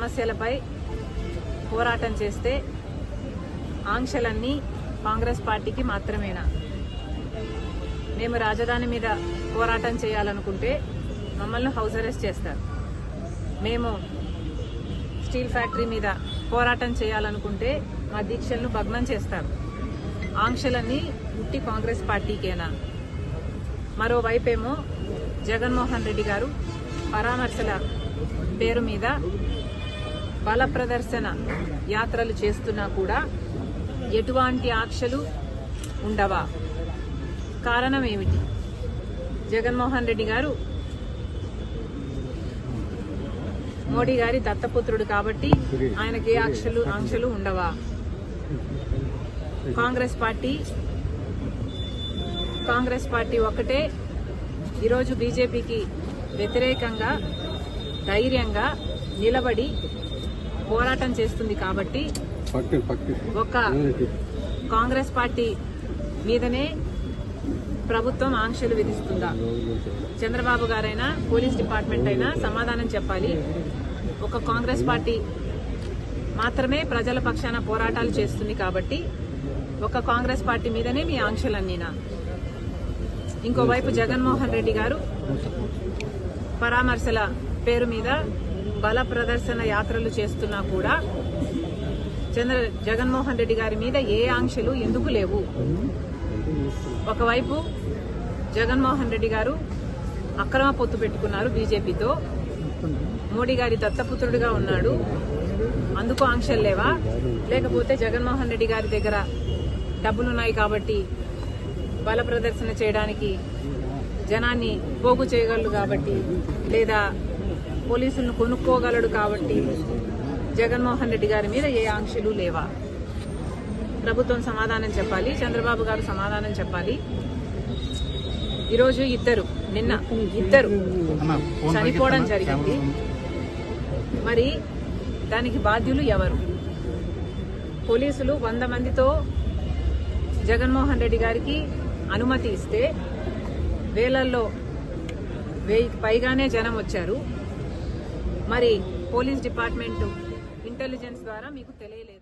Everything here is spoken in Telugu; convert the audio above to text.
సమస్యలపై పోరాటం చేస్తే ఆంక్షలన్నీ కాంగ్రెస్ పార్టీకి మాత్రమేనా? మేము రాజధాని మీద పోరాటం చేయాలనుకుంటే మమ్మల్ని హౌస్ అరెస్ట్ చేస్తారు. మేము స్టీల్ ఫ్యాక్టరీ మీద పోరాటం చేయాలనుకుంటే మా దీక్షలను భగ్నం చేస్తారు. ఆంక్షలన్నీ ఉట్టి కాంగ్రెస్ పార్టీకేనా? మరోవైపేమో జగన్మోహన్ రెడ్డి గారు పరామర్శల పేరు మీద బల ప్రదర్శన యాత్రలు చేస్తున్నా కూడా ఎటువంటి ఆంక్షలు ఉండవా? కారణం ఏమిటి? జగన్మోహన్ రెడ్డి గారు మోడీ గారి దత్తపుత్రుడు కాబట్టి ఆయనకి ఏ ఆంక్షలు ఆంక్షలు ఉండవా? కాంగ్రెస్ పార్టీ కాంగ్రెస్ పార్టీ ఒకటే ఈరోజు బీజేపీకి వ్యతిరేకంగా ధైర్యంగా నిలబడి పోరాటం చేస్తుంది కాబట్టి ఒక కాంగ్రెస్ పార్టీ మీదనే ప్రభుత్వం ఆంక్షలు విధిస్తుందా? చంద్రబాబు గారైనా పోలీస్ డిపార్ట్మెంట్ అయినా సమాధానం చెప్పాలి. ఒక కాంగ్రెస్ పార్టీ మాత్రమే ప్రజల పక్షాన పోరాటాలు చేస్తుంది కాబట్టి ఒక కాంగ్రెస్ పార్టీ మీదనే మీ ఆంక్షలన్నీనా? ఇంకోవైపు జగన్మోహన్ రెడ్డి గారు పరామర్శల పేరు మీద బల ప్రదర్శన యాత్రలు చేస్తున్నా కూడా చంద్ర జగన్మోహన్ రెడ్డి గారి మీద ఏ ఆంక్షలు ఎందుకు లేవు? ఒకవైపు జగన్మోహన్ రెడ్డి గారు అక్రమ పొత్తు పెట్టుకున్నారు బీజేపీతో. మోడీ గారి దత్తపుత్రుడిగా ఉన్నాడు. అందుకు ఆంక్షలు లేవా? లేకపోతే జగన్మోహన్ రెడ్డి గారి దగ్గర డబ్బులున్నాయి కాబట్టి బల ప్రదర్శన చేయడానికి జనాన్ని పోగు చేయగలరు కాబట్టి లేదా పోలీసులను కొనుక్కోగలడు కాబట్టి జగన్మోహన్ రెడ్డి గారి మీద ఏ ఆంక్షలు లేవా? ప్రభుత్వం సమాధానం చెప్పాలి చంద్రబాబు గారు సమాధానం చెప్పాలి. ఈరోజు ఇద్దరు నిన్న ఇద్దరు చనిపోవడం జరిగింది. మరి దానికి బాధ్యులు ఎవరు? పోలీసులు వంద మందితో జగన్మోహన్ రెడ్డి గారికి అనుమతి ఇస్తే వేలల్లో వెయ్యికి పైగానే జనం వచ్చారు. మరి పోలీస్ డిపార్ట్మెంట్ ఇంటెలిజెన్స్ ద్వారా మీకు తెలియలేదు.